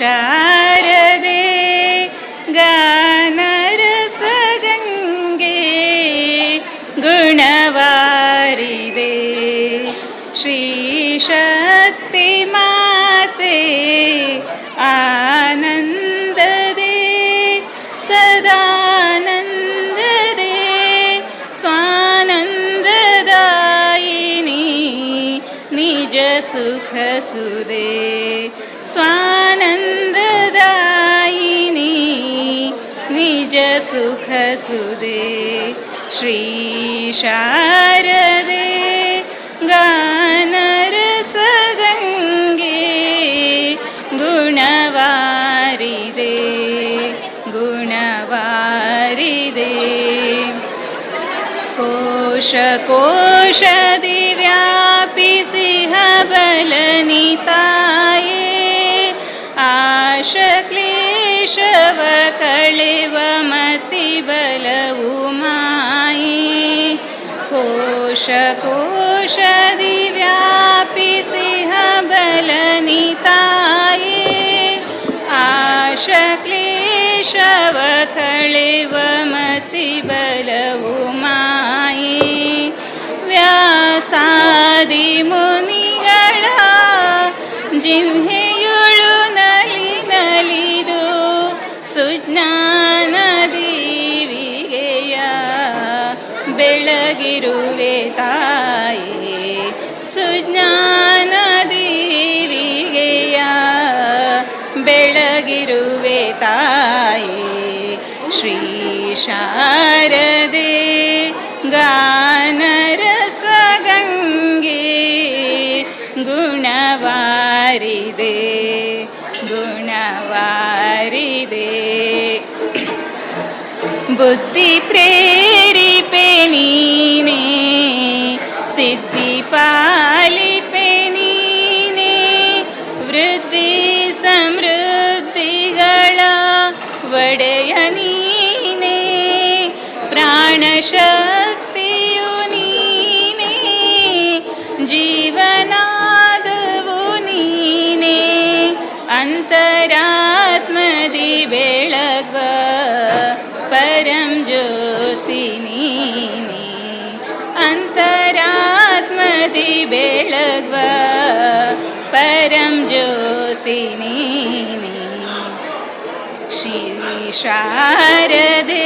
शारदे गानरसगङ्गे गुणवारिदे श्रीशक्तिमाते आनन्ददे निजसुखसुदे स्वानन्ददायिनी निजसुखसुदे श्रीशारदे गानरसगङ्गे गुणवारिदे गुणवारिदे सिंहबलनिताये आशक्लेशवकळिवमतिबल उमाये कोश कोशदिव्यापि सिंहबलनिताये आशक्लेशवकळिवमतिबल ಜಿಹ್ನೆಯುಳು ನಲಿ ನಲಿದು ಸುಜ್ಞಾನ ದೇವಿಗೆಯ ಬೆಳಗಿರುವೆ ತಾಯಿ ಸುಜ್ಞಾನ ದೇವಿಗೆಯ ಬೆಳಗಿರುವೆ ತಾಯಿ ಶ್ರೀ ಶಾರದೆ गुणवारिदे गुणवारिदे बुद्धि प्रेरिपे नीने सिद्धि पालिपे नीने वृद्धि समृद्धिगळ वडय नीने प्राणश ಅಂತರಾತ್ಮದಿ ಬೆಳಗ್ವ ಪರಂ ಜ್ಯೋತಿ ನೀನೆ ಶ್ರೀ ಶಾರದೆ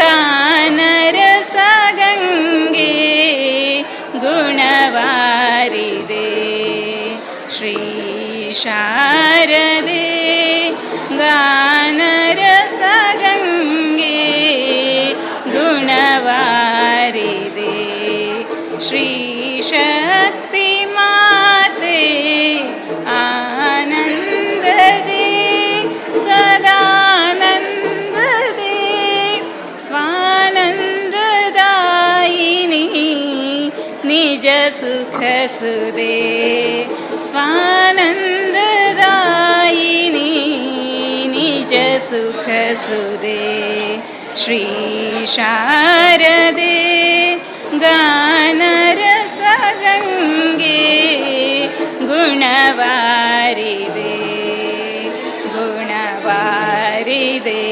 ಗಾನರಸಗಂಗೆ ಗುಣವಾರಿದೆ ಶ್ರೀ ಶಾರದೆ ಗಾನರಸಗಂಗೆ सुखसुदे स्वानन्ददायिनी नि च सुखसुदे श्रीशारदे गानरसगङ्गे गुणवारिदे गुणवारिदे।